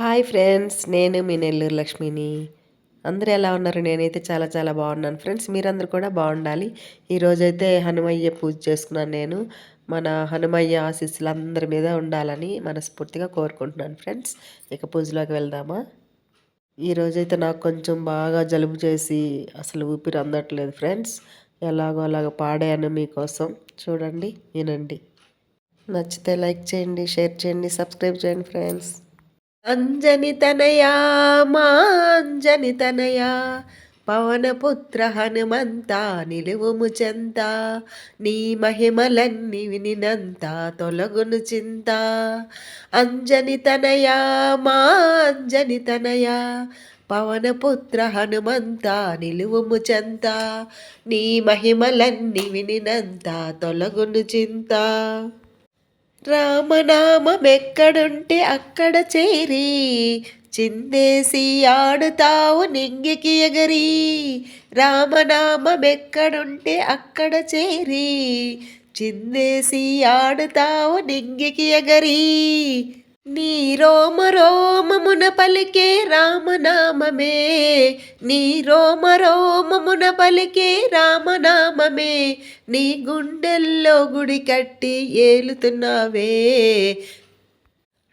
Hi friends నేను మీ నెల్లూరు లక్ష్మిని. అందరూ ఎలా ఉన్నారు? నేనైతే చాలా చాలా బాగున్నాను. ఫ్రెండ్స్ మీరందరూ కూడా బాగుండాలి. ఈరోజైతే హనుమయ్య పూజ చేసుకున్నాను నేను. మన హనుమయ్య ఆశీస్సులు అందరి మీద ఉండాలని మనస్ఫూర్తిగా కోరుకుంటున్నాను ఫ్రెండ్స్. ఇక పూజలోకి వెళ్దామా? ఈరోజైతే నాకు కొంచెం బాగా జలుబు చేసి అసలు ఊపిరి అందట్లేదు ఫ్రెండ్స్. ఎలాగో అలాగ పాడాను మీకోసం. చూడండి వినండి. నచ్చితే లైక్ చేయండి షేర్ చేయండి సబ్స్క్రైబ్ చేయండి ఫ్రెండ్స్. అంజని తనయా మా తనయా. పవనపుత్ర హనుమంత నిలువుము చెంత. నీ మహిమలన్నీ వినినంత తొలగును చింత. అంజని తనయా మా తనయా. పవనపుత్ర హనుమంత నిలువుము చెంత. నీ మహిమలన్నీ వినినంత తొలగును చింత. రామనామమెక్కడుంటే అక్కడ చేరి చిందేసి ఆడుతావు నింగికి ఎగరి. రామనామమెక్కడుంటే అక్కడ చేరి చిందేసి ఆడుతావు నింగికి ఎగరి. నీ రోమ రోమమున పలికే రామనామమే. నీ రోమ రోమమున పలికే రామనామమే. నీ గుండెల్లో గుడి కట్టి ఏలుతున్నావే.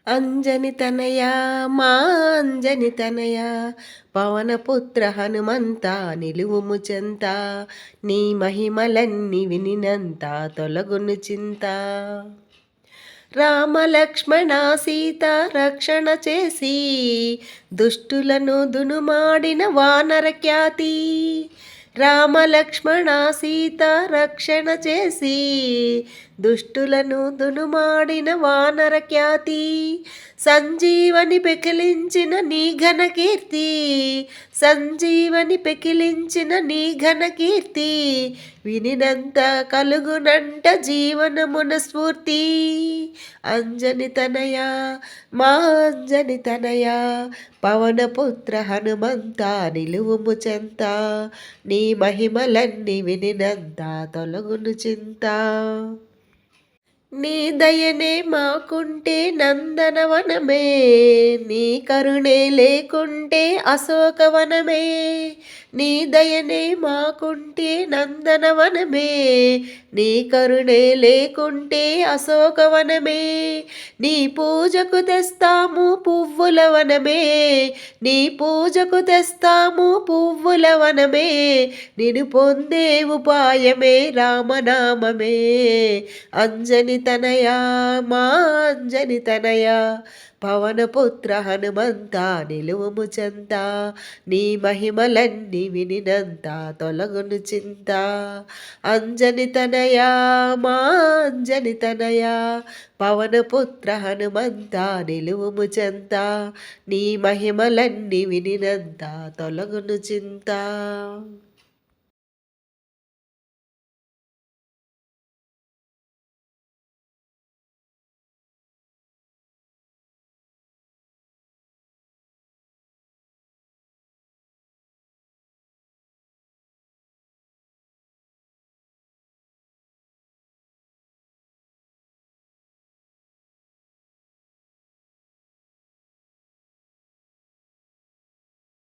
అంజని తనయా మా అంజని తనయా. పవనపుత్ర హనుమంత నిలువుము చెంత. నీ మహిమలన్నీ వినినంత తొలగును చింత. రామలక్ష్మణ సీత రక్షణ చేసి దుష్టులను దునుమాడిన వానర ఖ్యాతి. రామలక్ష్మణ సీత రక్షణ చేసి దుష్టులను దునుమాడిన వానర ఖ్యాతి సంజీవని పెకిలించిన నీ ఘన కీర్తి సంజీవని పెకిలించిన నీ ఘన కీర్తి వినినంత కలుగునంట జీవనమున స్ఫూర్తి. అంజని తనయా మా అంజని తనయా పవనపుత్ర హనుమంత నిలువుము చెంత నీ మహిమలన్నీ వినినంత తొలగును చింత. నీ దయనే మాకుంటే నందనవనమే నీ కరుణే లేకుంటే అశోకవనమే. నీ దయనే మాకుంటే నందనవనమే నీ కరుణే లేకుంటే అశోకవనమే నీ పూజకు తెస్తాము పువ్వుల వనమే నీ పూజకు తెస్తాము పువ్వుల వనమే నిన్ను పొందే ఉపాయమే రామనామమే. అంజని తనయా మా అంజని తనయా పవనపుత్ర హనుమంత నిలువము చెంత నీ మహిమలన్నీ వినినంత తొలగును చింత. అంజని తనయా మా అంజని తనయా. పవనపుత్ర హనుమంత నిలువుము చెంత. నీ మహిమలన్నీ వినినంత తొలగును చింత.